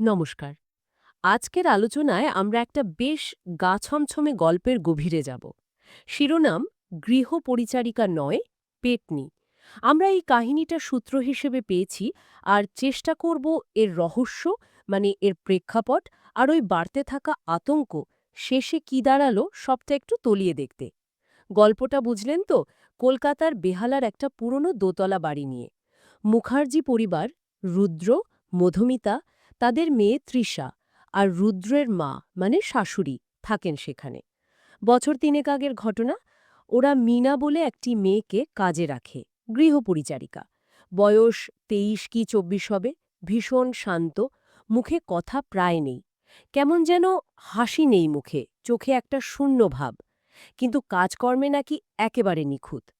নমস্কার। আজকের আলোচনায় আমরা একটা বেশ গা ছমছমে গল্পের গভীরে যাব। শিরোনাম, গৃহ পরিচারিকা নয়, পেটনি। আমরা এই কাহিনীটা সূত্র হিসেবে পেয়েছি আর চেষ্টা করব এর রহস্য মানে এর প্রেক্ষাপট আর ওই বাড়তে থাকা আতঙ্ক শেষে কি দাঁড়াল সবটা একটু তলিয়ে দেখতে। গল্পটা বুঝলেন তো? কলকাতার বেহালার একটা পুরনো দোতলা বাড়ি নিয়ে। মুখার্জি পরিবার রুদ্র, মধুমিতা, তাদের মেয়ে তৃষা আর রুদ্রের মা মানে শাশুড়ি, থাকেন সেখানে। বছর তিনেক আগের ঘটনা, ওরা মিনা বলে একটি মেয়েকে কাজে রাখে, গৃহপরিচারিকা। বয়স তেইশ কি চব্বিশ হবে, ভীষণ শান্ত, মুখে কথা প্রায় নেই। কেমন যেন হাসি নেই মুখে, চোখে একটা শূন্য ভাব। কিন্তু কাজকর্মে নাকি একেবারে নিখুঁত।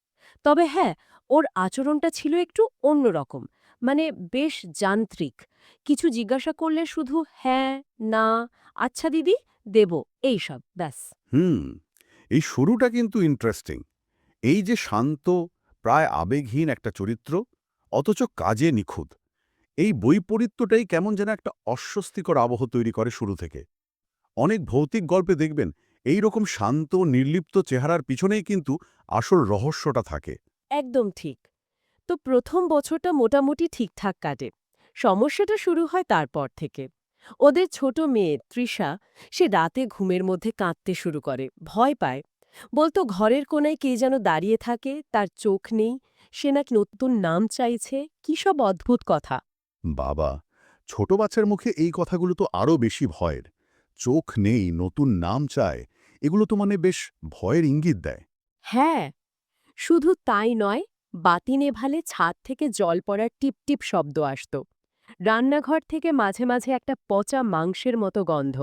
তবে হ্যাঁ ওর আচরণটা ছিল একটু অন্যরকম মানে বেশ যান্ত্রিক। কিছু জিজ্ঞাসা করলে শুধু হ্যাঁ না আচ্ছা দিদি দেব এইসব ব্যাস। হুম এই শুরুটা কিন্তু ইন্টারেস্টিং এই যে শান্ত প্রায় আবেগহীন একটা চরিত্র অথচ কাজে নিখুঁত। এই বৈপরীত্যটাই কেমন যেন একটা অস্বস্তিকর আবহ তৈরি করে শুরু থেকে। অনেক ভৌতিক গল্পে দেখবেন এই রকম শান্ত নির্লিপ্ত চেহারার পিছনেই কিন্তু আসল রহস্যটা থাকে। একদম ঠিক। তো প্রথম বছরটা মোটামুটি ঠিকঠাক কাটে। সমস্যাটা শুরু হয় তারপর থেকে। ওদের ছোট মেয়ে তৃষা সে রাতে ঘুমের মধ্যে কাঁদতে শুরু করে ভয় পায়। বলতো ঘরের কোনায় কে যেন দাঁড়িয়ে থাকে তার চোখ নেই সে নাকি নতুন নাম চাইছে কি সব অদ্ভুত কথা। বাবা ছোট বাচ্চার মুখে এই কথাগুলো তো আরও বেশি ভয়ের। চোখ নেই নতুন নাম চায় এগুলো তো মানে বেশ ভয়ের ইঙ্গিত দেয়। হ্যাঁ শুধু তাই নয় বাতি নেভালে ছাদ থেকে জল পড়ার টিপটিপ শব্দ আসত। রান্নাঘর থেকে মাঝে মাঝে একটা পচা মাংসের মতো গন্ধ।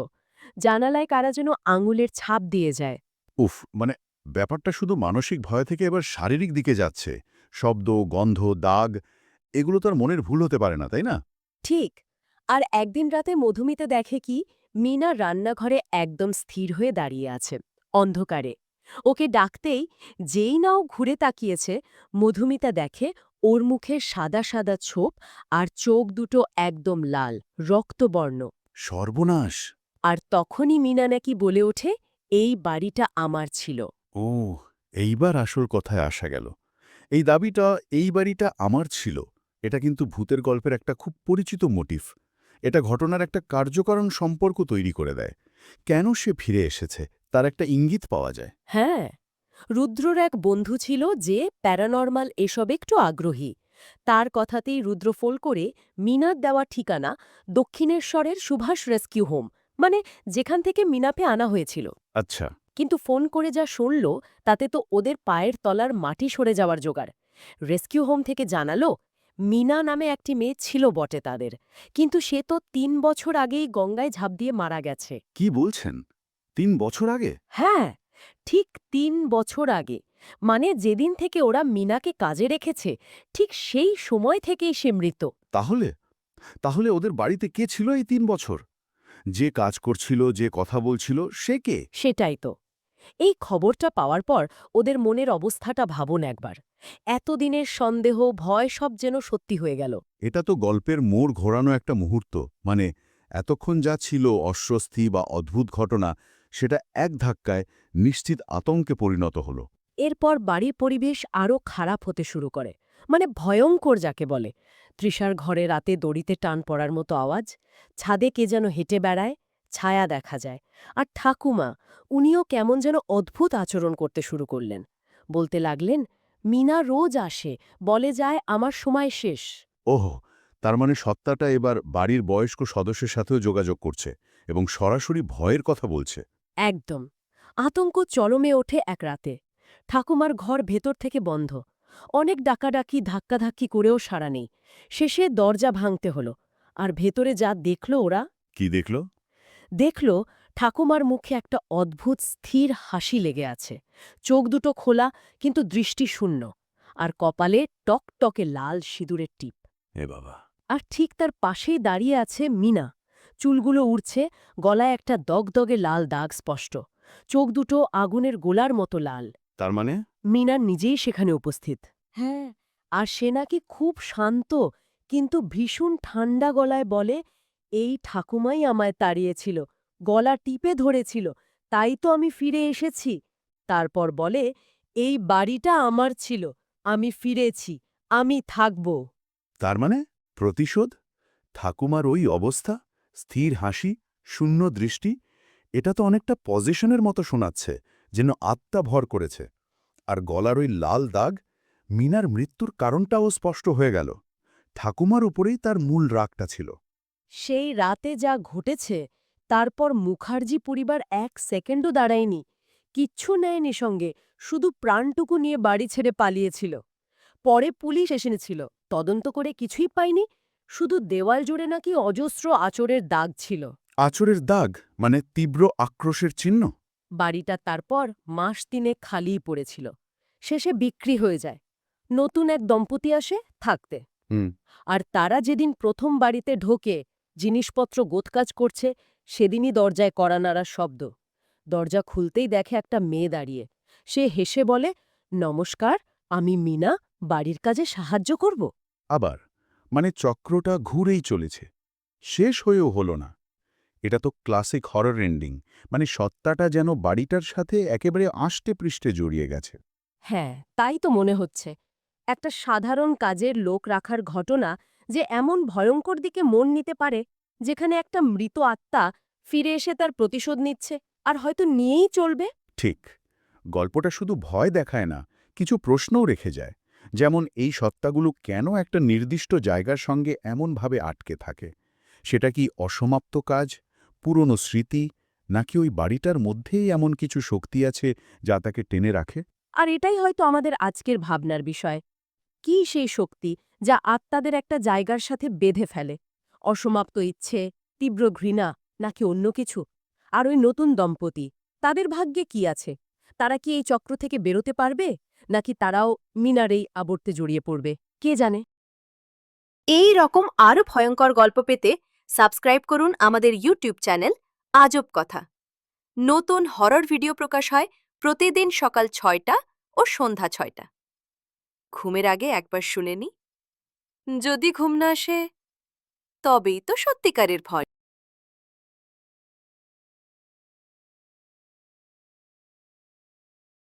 জানালায় কারা যেন আঙুলের ছাপ দিয়ে যায়। উফ মানে ব্যাপারটা শুধু মানসিক ভয় থেকে এবার শারীরিক দিকে যাচ্ছে। শব্দ গন্ধ দাগ এগুলো তো আর মনের ভুল হতে পারে না তাই না? ঠিক। আর একদিন রাতে মধুমিতা দেখে কি মিনা রান্নাঘরে একদম স্থির হয়ে দাঁড়িয়ে আছে অন্ধকারে। ওকে ডাকতেই যেই নাও ঘুরে তাকিয়েছে মধুমিতা দেখে ওর মুখে সাদা সাদা ছোপ আর চোখ দুটো একদম লাল রক্তবর্ণ। সর্বনাশ! আর তখনই মিনা নাকি বলে ওঠে এই বাড়িটা আমার ছিল। ও এইবার আসল কথায় আসা গেল। এই দাবিটা এই বাড়িটা আমার ছিল। এটা কিন্তু ভূতের গল্পের একটা খুব পরিচিত মোটিভ এটা ঘটনার একটা কার্যকারণ সম্পর্ক তৈরি করে দেয়। কেন সে ফিরে এসেছে? তার একটা ইঙ্গিত পাওয়া যায়। হ্যাঁ রুদ্রর এক বন্ধু ছিল যে প্যারানর্মাল এসব একটু আগ্রহী। তার কথাতেই রুদ্র ফোল করে মিনার দেওয়া ঠিকানা দক্ষিণেশ্বরের সুভাষ রেস্কিউ হোম মানে যেখান থেকে মিনাপে আনা হয়েছিল। আচ্ছা। কিন্তু ফোন করে যা শুনল তাতে তো ওদের পায়ের তলার মাটি সরে যাওয়ার জোগাড়। রেস্কিউ হোম থেকে জানালো মিনা নামে একটি মেয়ে ছিল বটে তাদের কিন্তু সে তো তিন বছর আগেই গঙ্গায় ঝাঁপ দিয়ে মারা গেছে। কি বলছেন? তিন বছর আগে? হ্যাঁ ঠিক তিন বছর আগে। মানে যেদিন থেকে ওরা মিনাকে কাজে রেখেছে ঠিক সেই সময় থেকেই সে মৃত। তাহলে? তাহলে ওদের বাড়িতে কে ছিল এই তিন বছর? যে কাজ করছিল যে কথা বলছিল সে কে? সেটাই তো। এই খবরটা পাওয়ার পর ওদের মনের অবস্থাটা ভাবুন একবার। এতদিনের সন্দেহ ভয় সব যেন সত্যি হয়ে গেল। এটা তো গল্পের মোড় ঘোরানো একটা মুহূর্ত। মানে এতক্ষণ যা ছিল অস্বস্তি বা অদ্ভুত ঘটনা সেটা এক ধাক্কায় নিশ্চিত আতঙ্কে পরিণত হল। এরপর বাড়ির পরিবেশ আরও খারাপ হতে শুরু করে মানে ভয়ঙ্কর যাকে বলে। তৃষার ঘরে রাতে দড়িতে টান পড়ার মতো আওয়াজ ছাদে কে যেন হেঁটে বেড়ায় ছায়া দেখা যায়। আর ঠাকুমা উনিও কেমন যেন অদ্ভুত আচরণ করতে শুরু করলেন। বলতে লাগলেন মিনা রোজ আসে বলে যায় আমার সময় শেষ। ওহ তার মানে সত্তাটা এবার বাড়ির বয়স্ক সদস্যের সাথেও যোগাযোগ করছে এবং সরাসরি ভয়ের কথা বলছে। একদম। আতঙ্ক চরমে ওঠে এক রাতে। ঠাকুমার ঘর ভেতর থেকে বন্ধ। অনেক ডাকাডাকি ধাক্কাধাক্কি করেও সারা নেই। শেষে দরজা ভাঙতে হলো। আর ভেতরে যা দেখল ওরা? কি দেখল? দেখল ঠাকুমার মুখে একটা অদ্ভুত স্থির হাসি লেগে আছে। চোখ দুটো খোলা কিন্তু দৃষ্টি শূন্য। আর কপালে টকটকে লাল সিঁদুরের টিপ। এ বাবা। আর ঠিক তার পাশেই দাঁড়িয়ে আছে মিনা। চুলগুলো উড়ছে গলায় একটা দগদগে লাল দাগ স্পষ্ট। চোখ দুটো আগুনের গোলার মতো লাল। তার মানে? মিনা নিজেই সেখানে উপস্থিত। হ্যাঁ। আর সে নাকি খুব শান্ত কিন্তু ভীষণ ঠান্ডা গলায় বলে এই ঠাকুমাই আমায় তাড়িয়েছিল গলা টিপে ধরেছিল তাই তো আমি ফিরে এসেছি। তারপর বলে এই বাড়িটা আমার ছিল আমি ফিরেছি আমি থাকব। তার মানে? প্রতিশোধ? ঠাকুমার ওই অবস্থা? স্থির হাসি, শূন্য দৃষ্টি, এটা তো অনেকটা পজিশনের মতো শোনাচ্ছে, যেন আত্মা ভর করেছে। আর গলার ওই লাল দাগ, মিনার মৃত্যুর কারণটাও স্পষ্ট হয়ে গেল। ঠাকুমার উপরেই তার মূল রাগটা ছিল। সেই রাতে যা ঘটেছে, তারপর মুখার্জি পরিবার এক সেকেন্ডও দাঁড়ায়নি, কিচ্ছু নেয়নি সঙ্গে, শুধু প্রাণটুকু নিয়ে বাড়ি ছেড়ে পালিয়েছিল। পরে পুলিশ এসেছিল তদন্ত করে কিছুই পায়নি শুধু দেওয়াল জুড়ে নাকি অজস্র আচরের দাগ ছিল। আচরের দাগ? মানে তীব্র আক্রোশের চিহ্ন? বাড়িটা তারপর মাস তিনে খালিই পড়েছিল। শেষে বিক্রি হয়ে যায়। নতুন এক দম্পতি আসে থাকতে। হুম। আর তারা যেদিন প্রথম বাড়িতে ঢোকে জিনিসপত্র গোতকাজ করছে সেদিনই দরজায় কড়া নাড়ার শব্দ। দরজা খুলতেই দেখে একটা মেয়ে দাঁড়িয়ে। সে হেসে বলে নমস্কার আমি মিনা বাড়ির কাজে সাহায্য করব? আবার? মানে চক্রটা ঘুরেই চলেছে। শেষ হয়েও হলো না। এটা তো ক্লাসিক হরর এন্ডিং মানে সত্তাটা যেন বাড়িটার সাথে একেবারে আষ্টে পৃষ্ঠে জড়িয়ে গেছে। হ্যাঁ তাই তো মনে হচ্ছে। একটা সাধারণ কাজের লোক রাখার ঘটনা যে এমন ভয়ঙ্কর দিকে মন নিতে পারে যেখানে একটা মৃত আত্মা ফিরে এসে তার প্রতিশোধ নিচ্ছে আর হয়তো নিয়েই চলবে? ঠিক। গল্পটা শুধু ভয় দেখায় না কিছু প্রশ্নও রেখে যায়। যেমন এই সত্তাগুলো কেন একটা নির্দিষ্ট জায়গার সঙ্গে এমনভাবে আটকে থাকে? সেটা কি অসমাপ্ত কাজ, পুরনো স্মৃতি, নাকি ওই বাড়িটার মধ্যেই এমন কিছু শক্তি আছে যা তাকে টেনে রাখে? আর এটাই হয়তো আমাদের আজকের ভাবনার বিষয়। কি সেই শক্তি যা আত্মাদের একটা জায়গার সাথে বেঁধে ফেলে? অসমাপ্ত ইচ্ছে, তীব্র ঘৃণা, নাকি অন্য কিছু? আর ওই নতুন দম্পতি, তাদের ভাগ্যে কি আছে? তারা কি এই চক্র থেকে বেরোতে পারবে? নাকি তারাও মিনারেই আবর্তে জড়িয়ে পড়বে? কে জানে? এই রকম আরও ভয়ঙ্কর গল্প পেতে সাবস্ক্রাইব করুন আমাদের ইউটিউব চ্যানেল আজব কথা। নতুন হরর ভিডিও প্রকাশ হয় প্রতিদিন সকাল ছয়টা ও সন্ধ্যা ছয়টা। ঘুমের আগে একবার শুনে নি। যদি ঘুম না আসে, তবেই তো সত্যিকারের ভয়।